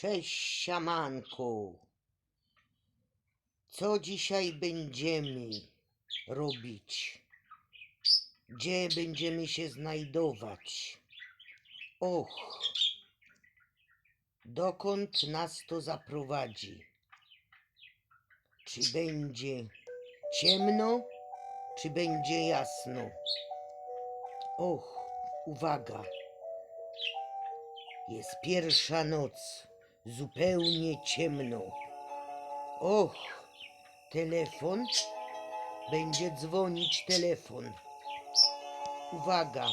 Cześć, siamanku. Co dzisiaj będziemy robić? Gdzie będziemy się znajdować? Och, dokąd nas to zaprowadzi? Czy będzie ciemno, czy będzie jasno? Och, uwaga. Jest pierwsza noc, zupełnie ciemno. Och, telefon. Będzie dzwonić telefon. Uwaga.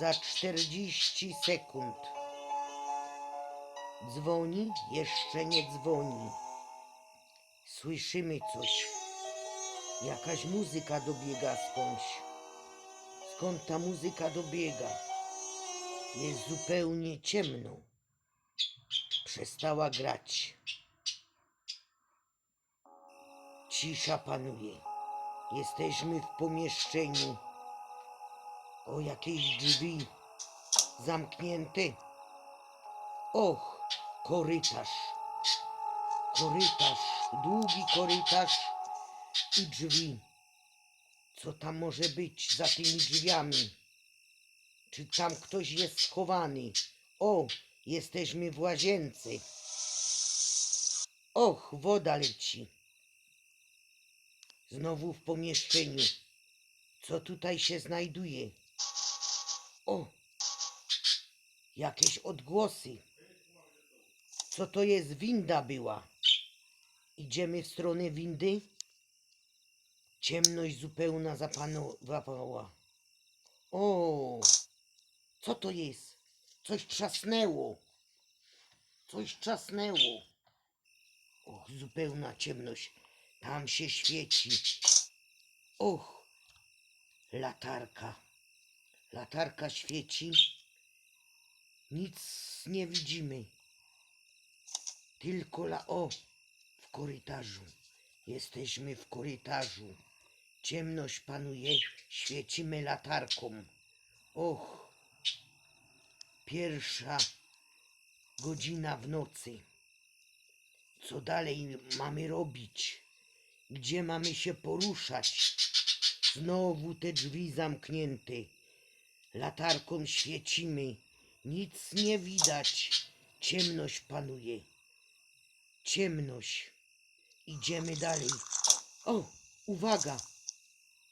Za 40 sekund. Dzwoni, jeszcze nie dzwoni. Słyszymy coś. Jakaś muzyka dobiega skądś. Skąd ta muzyka dobiega? Jest zupełnie ciemno. Przestała grać. Cisza panuje. Jesteśmy w pomieszczeniu. O jakieś drzwi zamknięte. Och, korytarz. Korytarz, długi korytarz i drzwi. Co tam może być za tymi drzwiami? Czy tam ktoś jest schowany? O, jesteśmy w łazience. Och, woda leci. Znowu w pomieszczeniu. Co tutaj się znajduje? O, jakieś odgłosy. Co to jest? Winda była. Idziemy w stronę windy. Ciemność zupełna zapanowała. O, co to jest? Coś trzasnęło. Coś trzasnęło. Och, zupełna ciemność. Tam się świeci. Och, latarka. Latarka świeci. Nic nie widzimy. Tylko la... O, w korytarzu. Jesteśmy w korytarzu. Ciemność panuje, świecimy latarką. Och, pierwsza godzina w nocy. Co dalej mamy robić? Gdzie mamy się poruszać? Znowu te drzwi zamknięte. Latarką świecimy. Nic nie widać. Ciemność panuje. Ciemność. Idziemy dalej. O, uwaga!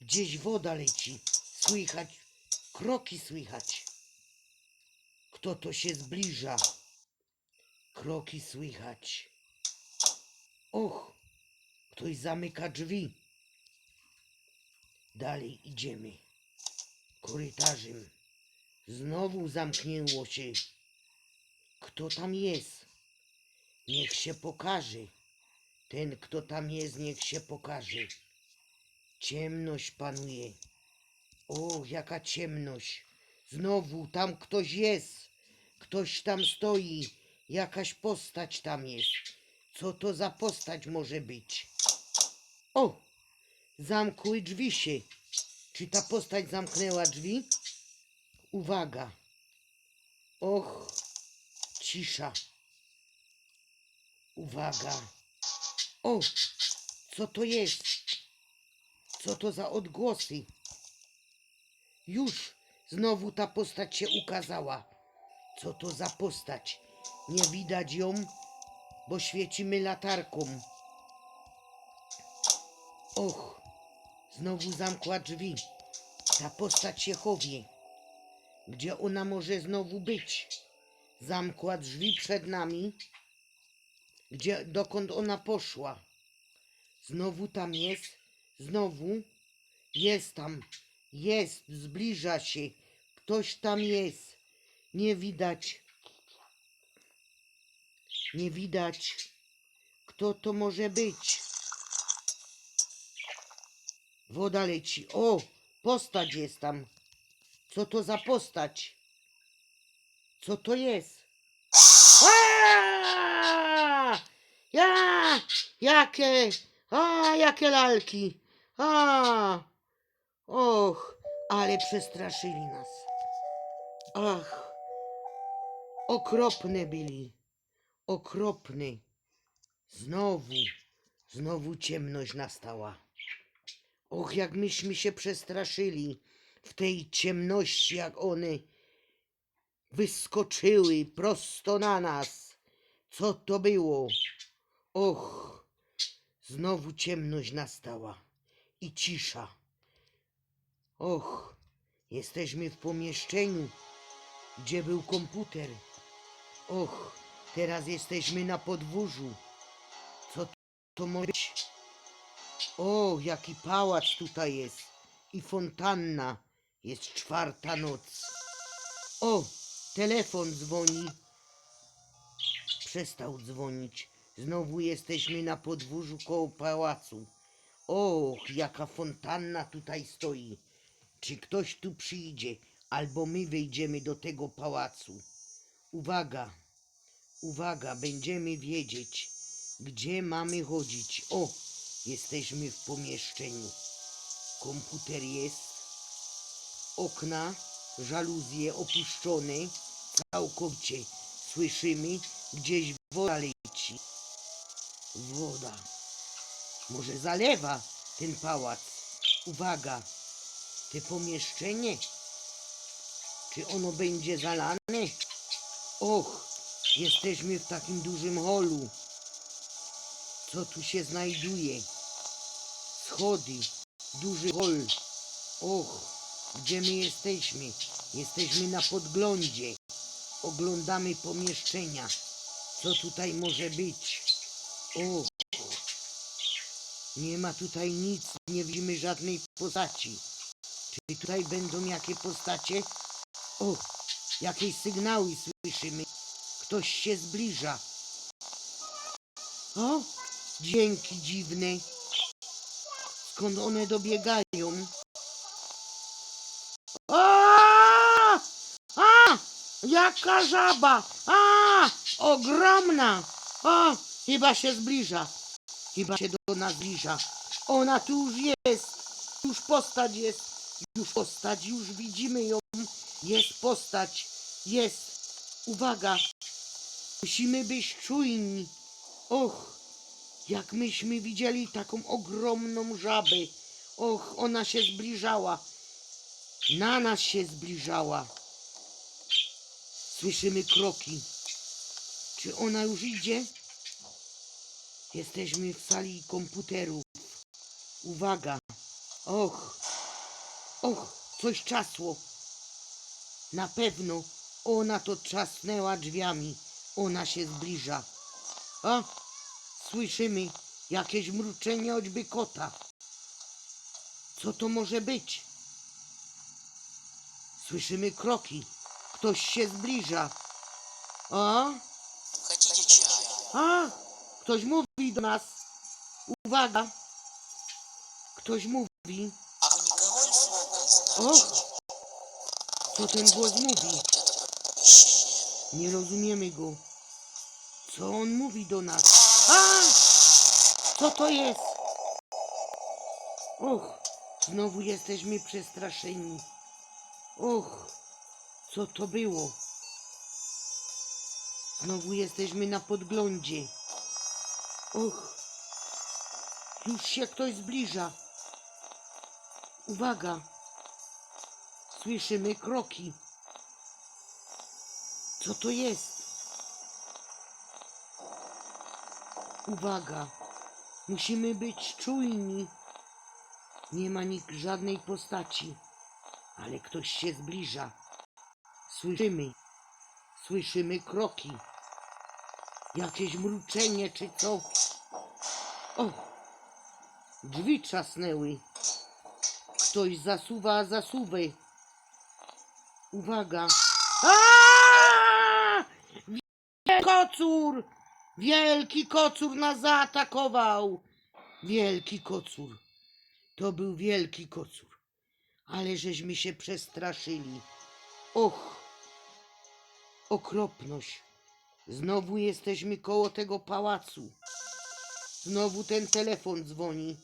Gdzieś woda leci. Słychać, kroki słychać. Kto to się zbliża? Kroki słychać. Och, ktoś zamyka drzwi. Dalej idziemy. Korytarzem. Znowu zamknęło się. Kto tam jest? Niech się pokaże. Ten, kto tam jest, niech się pokaże. Ciemność panuje. O, jaka ciemność. Znowu tam ktoś jest. Ktoś tam stoi. Jakaś postać tam jest. Co to za postać może być? O, zamkły drzwi się. Czy ta postać zamknęła drzwi? Uwaga. Och, cisza. Uwaga. O, co to jest? Co to za odgłosy? Już znowu ta postać się ukazała. Co to za postać? Nie widać ją, bo świecimy latarką. Och, znowu zamkła drzwi. Ta postać się chowie. Gdzie ona może znowu być? Zamkła drzwi przed nami. Gdzie, dokąd ona poszła? Znowu tam jest. Znowu. Jest tam. Jest. Zbliża się. Ktoś tam jest. Nie widać. Nie widać. Kto to może być? Woda leci. O! Postać jest tam. Co to za postać? Co to jest? Aaa! Ja! Jakie? A, jakie lalki! A! Och, ale przestraszyli nas. Ach, Okropne byli. Okropne. Znowu, znowu ciemność nastała. Och, jak myśmy się przestraszyli w tej ciemności, jak one wyskoczyły prosto na nas. Co to było? Och, znowu ciemność nastała i cisza. Och, jesteśmy w pomieszczeniu, gdzie był komputer. Och, teraz jesteśmy na podwórzu. Co to może być? O, jaki pałac tutaj jest. I fontanna. Jest czwarta noc. O, telefon dzwoni. Przestał dzwonić. Znowu jesteśmy na podwórzu koło pałacu. Och, jaka fontanna tutaj stoi. Czy ktoś tu przyjdzie, albo my wejdziemy do tego pałacu. Uwaga, uwaga, będziemy wiedzieć, gdzie mamy chodzić. O, jesteśmy w pomieszczeniu. Komputer jest, okna, żaluzje opuszczone, całkowicie. Słyszymy, gdzieś woda leci. Woda. Może zalewa ten pałac. Uwaga, te pomieszczenie. Czy ono będzie zalane? Och, jesteśmy w takim dużym holu. Co tu się znajduje? Schody, duży hol. Och, gdzie my jesteśmy? Jesteśmy na podglądzie. Oglądamy pomieszczenia. Co tutaj może być? O, nie ma tutaj nic, nie widzimy żadnej postaci. Czy tutaj będą jakie postacie? O, jakieś sygnały słyszymy. Ktoś się zbliża. O, dźwięki dziwne. Skąd one dobiegają? A! A! Jaka żaba! A! Ogromna! O! Chyba się zbliża. Chyba się do nas zbliża. Ona tu już jest. Już postać jest. Już postać, już widzimy ją. Jest postać. Jest. Uwaga. Musimy być czujni. Och, jak myśmy widzieli taką ogromną żabę. Och, ona się zbliżała. Na nas się zbliżała. Słyszymy kroki. Czy ona już idzie? Jesteśmy w sali komputerów. Uwaga. Och. Och, coś czasło. Na pewno ona to trzasnęła drzwiami. Ona się zbliża. A? Słyszymy jakieś mruczenie choćby kota. Co to może być? Słyszymy kroki. Ktoś się zbliża. A? A? Ktoś mówi do nas. Uwaga. Ktoś mówi. O! Co ten głos mówi? Nie rozumiemy go. Co on mówi do nas? A! Co to jest? Och, znowu jesteśmy przestraszeni. Och, co to było? Znowu jesteśmy na podglądzie. Och, już się ktoś zbliża. Uwaga! Słyszymy kroki. Co to jest? Uwaga, musimy być czujni. Nie ma nikt żadnej postaci, ale ktoś się zbliża. Słyszymy, słyszymy kroki. Jakieś mruczenie czy co? O, drzwi trzasnęły. Ktoś zasuwa zasuwę. Uwaga. Aaaa! Wielki kocur! Wielki kocur nas zaatakował! Wielki kocur. To był wielki kocur. Ale żeśmy się przestraszyli. Och! Okropność. Znowu jesteśmy koło tego pałacu. Znowu ten telefon dzwoni.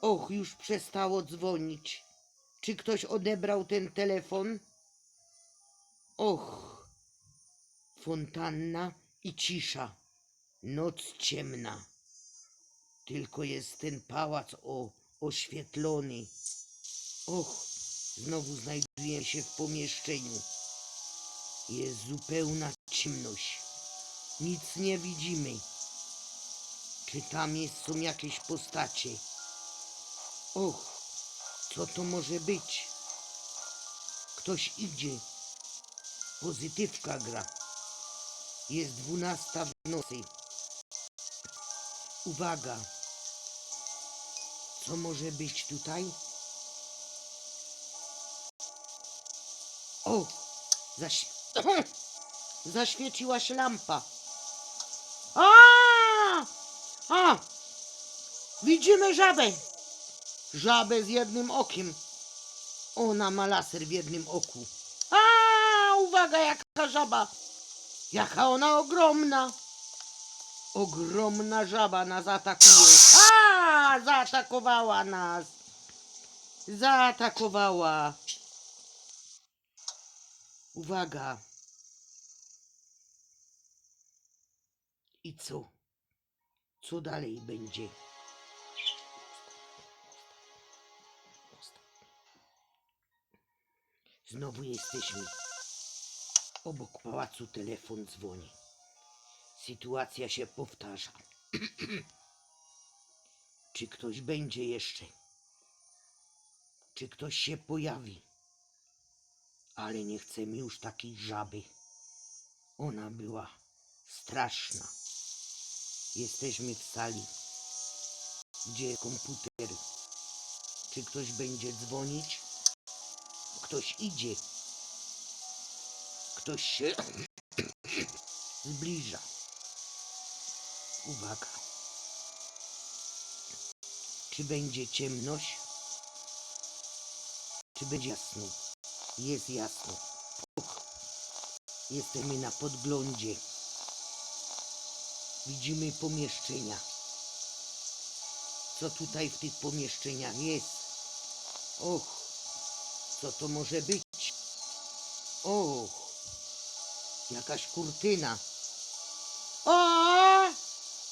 Och, już przestało dzwonić. Czy ktoś odebrał ten telefon? Och, fontanna i cisza. Noc ciemna. Tylko jest ten pałac o, oświetlony. Och, znowu znajdujemy się w pomieszczeniu. Jest zupełna ciemność. Nic nie widzimy. Czy tam jest, są jakieś postacie? Och, co to może być? Ktoś idzie. Pozytywka gra. Jest dwunasta w nocy. Uwaga. Co może być tutaj? O! Zaś... Zaświeciła się lampa. A! A! Widzimy żabę. Żabę z jednym okiem. Ona ma laser w jednym oku. A! Uwaga, jaka żaba. Jaka ona ogromna. Ogromna żaba nas atakuje. A! Zaatakowała nas. Zaatakowała. Uwaga. I co? Co dalej będzie? Znowu jesteśmy. Obok pałacu telefon dzwoni. Sytuacja się powtarza. Czy ktoś będzie jeszcze? Czy ktoś się pojawi? Ale nie chcemy już takiej żaby. Ona była straszna. Jesteśmy w sali, gdzie komputer. Czy ktoś będzie dzwonić? Ktoś idzie. Ktoś się zbliża. Uwaga. Czy będzie ciemność? Czy będzie jasno? Jest jasno. Jesteśmy na podglądzie. Widzimy pomieszczenia. Co tutaj w tych pomieszczeniach jest? Och, co to może być? Och, jakaś kurtyna. O,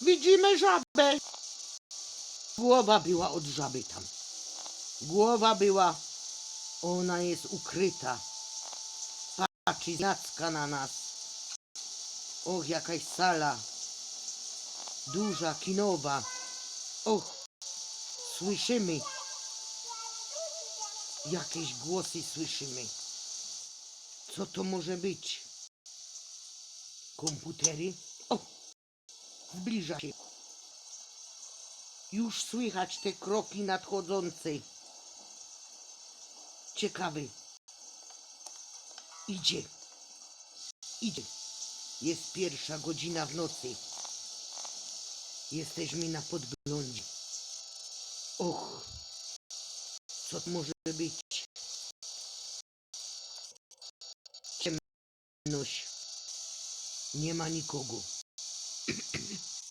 widzimy żabę. Głowa była od żaby tam. Głowa była, ona jest ukryta. Patrzy znacka na nas. Och, jakaś sala. Duża, kinowa. Och, słyszymy. Jakieś głosy słyszymy. Co to może być? Komputery? O! Zbliża się. Już słychać te kroki nadchodzące. Ciekawy. Idzie. Idzie. Jest pierwsza godzina w nocy. Jesteśmy na podglądzie. Och, co to może być? Ciemność. Nie ma nikogo.